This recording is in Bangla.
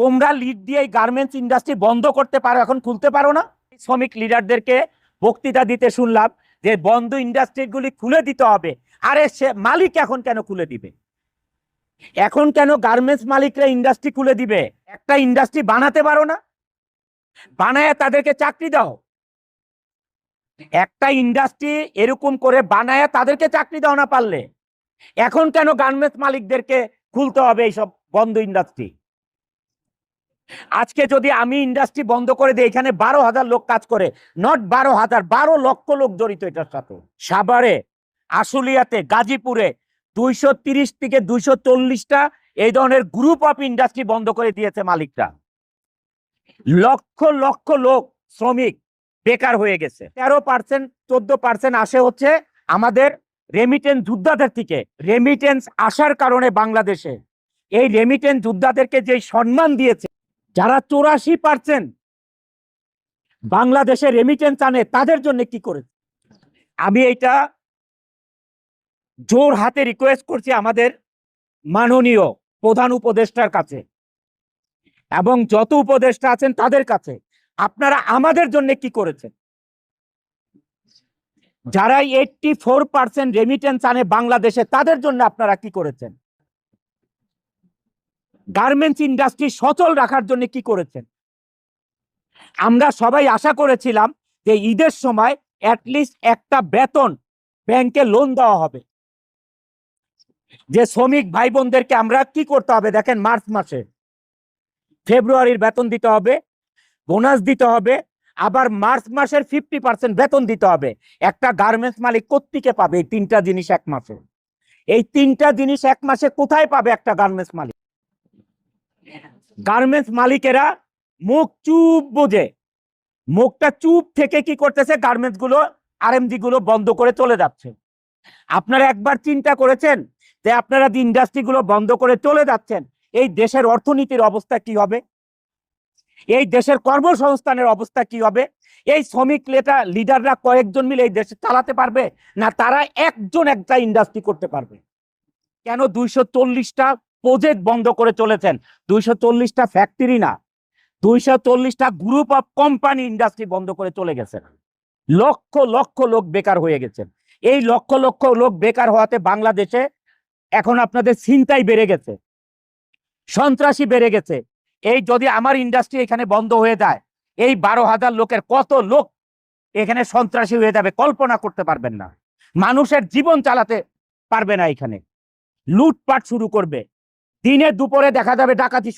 তোমরা লিড দিয়ে এই গার্মেন্টস ইন্ডাস্ট্রি বন্ধ করতে পারো, এখন খুলতে পারো না। শ্রমিক লিডারদেরকে বক্তৃতা দিতে শুনলাম যে বন্ধ ইন্ডাস্ট্রিগুলি খুলে দিতে হবে। আরে সে মালিক এখন কেন খুলে দিবে? এখন কেন গার্মেন্টস মালিকরা ইন্ডাস্ট্রি খুলে দিবে? একটা ইন্ডাস্ট্রি বানাতে পারো না? বানায় তাদেরকে চাকরি দাও। একটা ইন্ডাস্ট্রি এরকম করে বানায় তাদেরকে চাকরি দাও না পারলে। এখন কেন গার্মেন্টস মালিকদেরকে খুলতে হবে এইসব বন্ধ ইন্ডাস্ট্রি আজকে যদি আমি ইন্ডাস্ট্রি বন্ধ করে দিই, এখানে বারো হাজার লোক কাজ করে নট বারো হাজার, বারো লক্ষ লোক জড়িত এটার সাথে। সাভারে, আশুলিয়াতে, গাজীপুরে দুইশো তিরিশ থেকে দুইশো চল্লিশটা এই ধরনের গ্রুপ অফ ইন্ডাস্ট্রি বন্ধ করে দিয়েছে মালিকরা। লক্ষ লক্ষ লোক শ্রমিক বেকার হয়ে গেছে। তেরো পার্সেন্ট, চোদ্দ পার্সেন্ট আসে হচ্ছে আমাদের রেমিটেন্স যোদ্ধাদের থেকে। রেমিটেন্স আসার কারণে বাংলাদেশে। এই রেমিটেন্স যোদ্ধাদেরকে যে সম্মান দিয়েছে যারা চৌরাশি পার্সেন্ট বাংলাদেশে রেমিটেন্স আনে, তাদের জন্য কি করেছে আমি এটা জোর হাতে রিকোয়েস্ট করছি আমাদের মাননীয় প্রধান উপদেষ্টার কাছে এবং যত উপদেষ্টা আছেন তাদের কাছে। আপনারা আমাদের জন্য কি করেছেন? যারা এইটটি ফোর পার্সেন্ট রেমিটেন্স আনে বাংলাদেশে, তাদের জন্য আপনারা কি করেছেন? গার্মেন্টস ইন্ডাস্ট্রি সচল রাখার জন্য কি করেছেন? আমরা সবাই আশা করেছিলাম যে ঈদের সময় অ্যাটলিস্ট একটা বেতন ব্যাংকে লোন দেওয়া হবে। যে শ্রমিক ভাই বোনদেরকে আমরা কি করতে হবে দেখেন, মার্চ মাসে ফেব্রুয়ারির বেতন দিতে হবে বোনাস দিতে হবে, আবার মার্চ মাসের ফিফটি পার্সেন্ট বেতন দিতে হবে। একটা গার্মেন্টস মালিক কোত্থেকে পাবে এই তিনটা জিনিস এক মাসে? এই তিনটা জিনিস এক মাসে কোথায় পাবে একটা গার্মেন্টস মালিক? গার্মেন্টস মালিকেরা মুখ চুপ বোঝে। মুখটা চুপ থেকে কি করতেছে? গার্মেন্টসগুলো আরএমজি গুলো বন্ধ করে চলে যাচ্ছে। আপনারা একবার চিন্তা করেছেন যে আপনারা ইন্ডাস্ট্রি গুলো বন্ধ করে চলে যাচ্ছেন, এই দেশের অর্থনীতির অবস্থা কি হবে? এই দেশের কর্মসংস্থানের অবস্থা কি হবে? এই শ্রমিক লেটা লিডাররা কয়েকজন মিলে এই দেশে চালাতে পারবে? না, তারা একজন একটা ইন্ডাস্ট্রি করতে পারবে? কেন দুইশো চল্লিশটা প্রজেক্ট বন্ধ করে চলেছেন। দুইশো চল্লিশটা ফ্যাক্টরি না, দুইশো চল্লিশটা গ্রুপ অফ কোম্পানি ইন্ডাস্ট্রি বন্ধ করে চলে গেছেন। লক্ষ লক্ষ লোক বেকার হয়ে গেছেন। এই লক্ষ লক্ষ লোক বেকার হওয়াতে বাংলাদেশে এখন আপনাদের চিন্তাই বেড়ে গেছে। সন্ত্রাসী বেড়ে গেছে। এই যদি আমার ইন্ডাস্ট্রি এখানে বন্ধ হয়ে যায়, এই বারো হাজার লোকের কত লোক এখানে সন্ত্রাসী হয়ে যাবে কল্পনা করতে পারবেন না। মানুষের জীবন চালাতে পারবে না এখানে। লুটপাট শুরু করবে। দিনে দুপুরে দেখা যাবে ডাকাতি